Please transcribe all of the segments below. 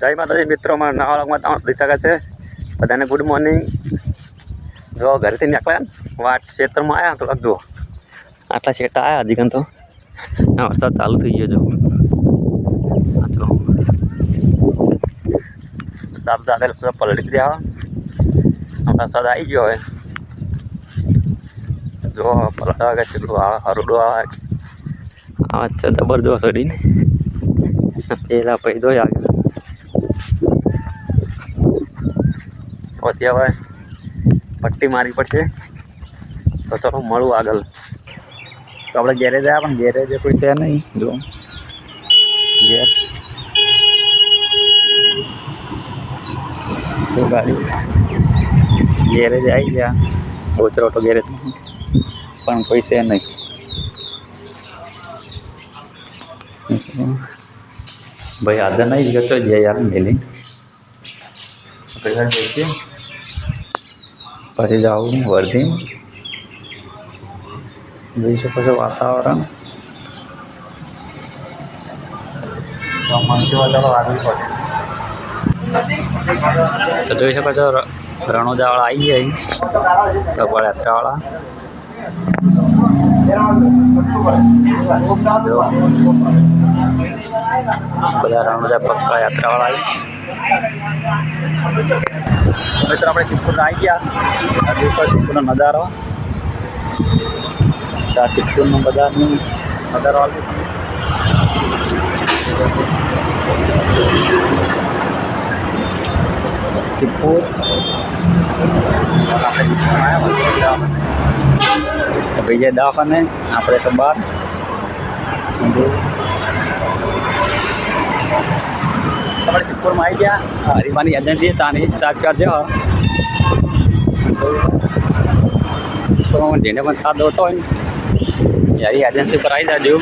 જય માતાજી મિત્રો મારા નવા લોકમાં તમારું સ્વાગત છે. બધાને ગુડ મોર્નિંગ જો ઘરેથી નીકળ્યા વાટ ક્ષેત્રમાં આવ્યા થોડાક જુઓ. આટલા શેટા આવ્યા હજી તો વરસાદ ચાલુ થઈ ગયો જો. જો દાબ પલટી રહ્યા વરસાદ આવી ગયો હવે. જો પલટા વાગે કેટલું આવે હરડો આવે. આવે છે જબરજસ્ત અડીને પેલા પૈદો આગળ પછી હવે પટ્ટી મારી પડશે. તો ચાલો, મળું આગળ. તો આપણે ગેરેજ આવ્યા પણ ગેરેજ કોઈ છે નહીં, જો. ગેર ગાડી. ગેરેજ આવી ગયા. ઓચરો તો ગેરેજ પણ કોઈ છે નહીં. ભાઈ ગયો તો જે યાર મેલી. પછી જાઉં વર્ધી. જોઈ શકો છો વાતાવરણ. તો પડે. તો જોઈ શકો છો રણોજાવાળા આવી જાય યાત્રાવાળા જો. બધા રણોજા પક્કા યાત્રાવાળા આવી મિત્રો આપણે ચિત્તૂર આવી ગયા આ દેખો ચિત્તૂરનો નજારો આ ચિત્તૂરનો બજારનો નજારો આવી ચિત્તૂર આવ્યા દવાખાને આપણે તો બહાર. આપણે ચિત્તૂરમાં આવી ગયા? હરિમાની એજન્સી ચાની ચાર્જ તો જેને પણ સાથ દોતો હોય ને યારી એજન્સી પર આવી જાજો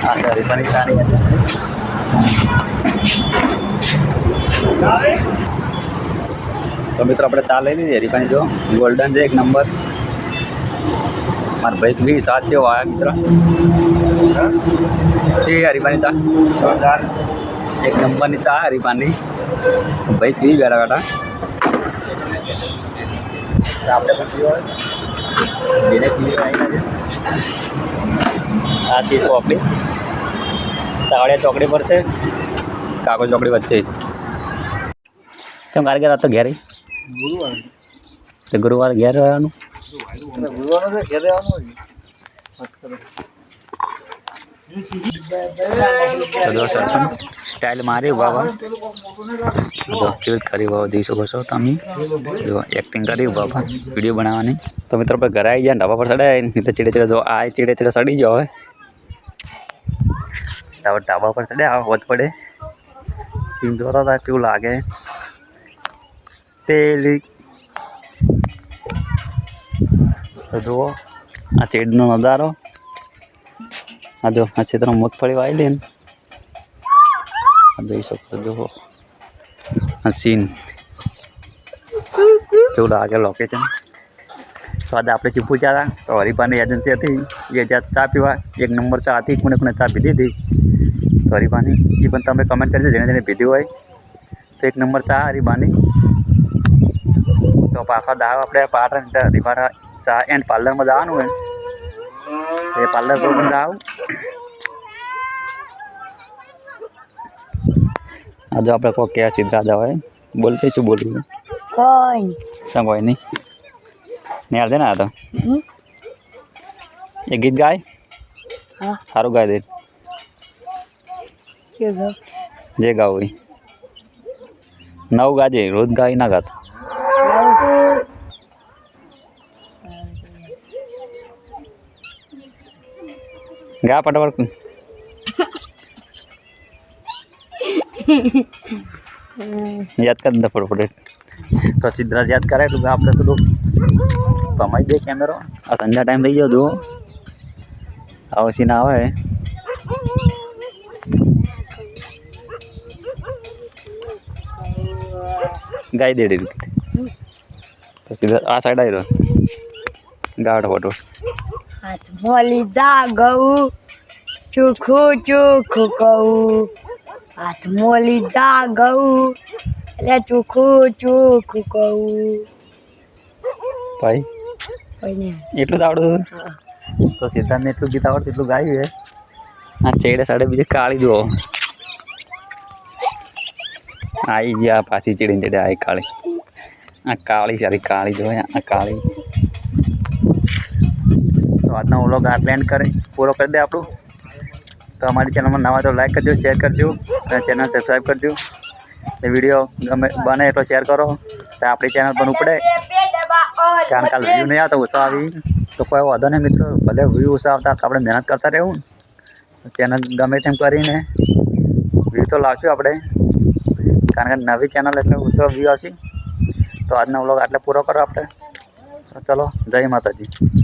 હા સર હરિમાની ચાની એજન્સી તો મિત્રો આપણે ચા લઈ લીધી. હરિભાઈ જો ગોલ્ડન છે એક નંબર. મારા ભાઈ બી સાત છે આવ્યા મિત્ર. છે હરિભાની ચા. એક નંબરની ચા હરીફાની ભાઈ પી બેઠા બેઠા. આપણે પણ પીવો જેને પીવી આવી છે આ ચીજ ચોકડી. સાવડિયા ચોકડી પર છે. કાગળ ચોકડી વચ્ચે કેમ કારગર હતો તો ઘેર? તો ગુરુવાર ઘેર રહેવાનું? તો સ્ટાઇલ મારી બાબા કરી બાબા જોઈ શકો છો તમે. એક્ટિંગ કરી બાબા વીડિયો બનાવવાની. તો મિત્રો, આપણે ઘરે આવી ગયા ઢાબા પર ચડાય એટલે ચીડે ચીડે જો, આ ચીડે ચીડે સડી જાવ હવે. ઢાબા પર ચડ્યા વધ પડે. જોતા હતા તેવું લાગે પેલી તો જુઓ આ ચેડનો નજારો આ જો આ ક્ષેત્રમાં મગફળી વાવી લે ને આ જોઈ શકો જુઓ આ સીન કેવું લાગે લોકેશન તો આજે આપણે ચીપુ ચા તો હરિભાની એજન્સી હતી એ જ્યાં ચા પીવા એક નંબર ચા હતી કોને કોને ચા પીધી હતી તો હરિભાની એ પણ તમે કમેન્ટ કરજો જેને જેને પીધી હોય. તો એક નંબર ચા હરીબાની. તો પાછા દાવ આપણે પાટણ હરિભારા ચા એન્ડ પાર્લરમાં જવાનું હોય. એ પાર્લર પર પણ જાવ આ જો આપણે કોઈ ક્યાં સિદ્ધરાજ હોય. બોલતી છું બોલવું કોઈ. શું કોઈ નહીં. ને છે ને આ તો. એ ગીત ગાય? હા. સારું ગાય દે. કેવું જે ગાવ હોય. નવ ગાજે રોજ ગાય ના ગાતો. ગા પટાપટ યાદ કર દે ફટોફટ તો સિદ્ધરાજ યાદ કરે એટલું આપણે થોડું ભમાઈ દે કેમેરો આ સંધ્યા ટાઈમ થઈ ગયો જુઓ આવો સીન આવે. ગાય દે રીતે પછી આ સાઈડ આવી રહ્યો ગાઢ ફોટો હાથમાં લીધા ઘઉં ચોખ્ખું ચોખ્ખું કહું. હાથમાં લીધા ગઉ. એટલે ચોખ્ખું ચોખ્ખું કહું. ભાઈ એટલું જ આવડતું. તો સિદ્ધાંતને એટલું ગીત આવડતું એટલું ગાયું છે આ ચેડે સાડે બીજે કાળી જુઓ. આવી ગયા, પાછી ચીડીને ચેડે આવી કાળી. આ કાળી સારી કાળી જો આ કાળી. તો આજનો વ્લોગ આટલે એન્ડ કરે, પૂરો કરી દે આપણું. તો અમારી ચેનલમાં નવા તો લાઈક કરજો શેર કરજો, અને ચેનલ સબસ્ક્રાઈબ કરજો. એ વીડિયો ગમે બને એટલો શેર કરો. તો આપણી ચેનલ પણ ઉપડે. કારણ કાલ વ્યૂ નહીં આવતા ઓછા આવી. તો કોઈ વાંધો નહીં મિત્રો, ભલે વ્યૂ ઓછા આવતા, તો આપણે મહેનત કરતા રહેવું. ચેનલ ગમે તેમ કરીને. વ્યૂ તો લાવશું આપણે. કારણ કે નવી ચેનલ એટલે ઓછો વ્યૂ આવશે. તો આજનો વ્લોગ આટલે પૂરો કરો આપણે. ચલો, જય માતાજી.